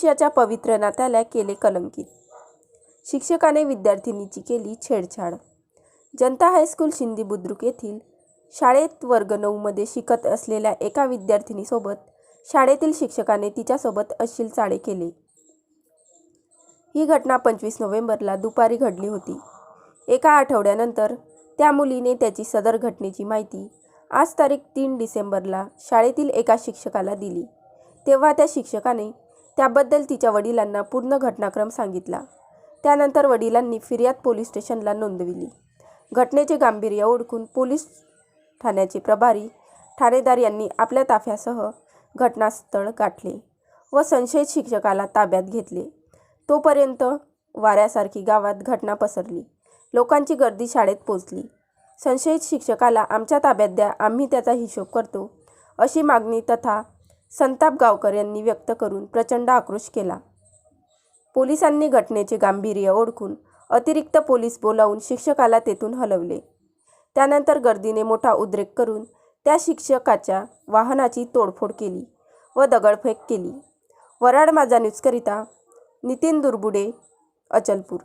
शिष्याच्या पवित्र नात्याला केले कलंकित. शिक्षकाने विद्यार्थिनीची केली छेडछाड. जनता हायस्कूल शिंदी बुद्रुक येथील शाळेत वर्ग नऊमध्ये शिकत असलेल्या एका विद्यार्थिनीसोबत शाळेतील शिक्षकाने तिच्यासोबत अश्लील चाळे केले. ही घटना पंचवीस नोव्हेंबरला दुपारी घडली होती. एका आठवड्यानंतर त्या मुलीने त्याची सदर घटनेची माहिती आज तारीख तीन डिसेंबरला शाळेतील एका शिक्षकाला दिली. तेव्हा त्या शिक्षकाने त्याबद्दल तिच्या वडिलांना पूर्ण घटनाक्रम सांगितला. त्यानंतर वडिलांनी फिर्याद पोलीस स्टेशनला नोंदविली. घटनेचे गांभीर्य ओळखून पोलीस ठाण्याचे प्रभारी ठाणेदार यांनी आपल्या ताफ्यासह घटनास्थळ गाठले व संशयित शिक्षकाला ताब्यात घेतले. तोपर्यंत वाऱ्यासारखी गावात घटना पसरली. लोकांची गर्दी शाळेत पोचली. संशयित शिक्षकाला आमच्या ताब्यात द्या आम्ही त्याचा हिशोब करतो अशी मागणी तथा संताप गावकर यांनी व्यक्त करून प्रचंड आक्रोश केला. पोलिसांनी घटनेचे गांभीर्य ओळखून अतिरिक्त पोलीस बोलावून शिक्षकाला तेथून हलवले. त्यानंतर गर्दीने मोठा उद्रेक करून त्या शिक्षकाच्या वाहनाची तोडफोड केली व दगडफेक केली. वराड माझा न्यूजकरिता नितीन दुर्बुडे अचलपूर.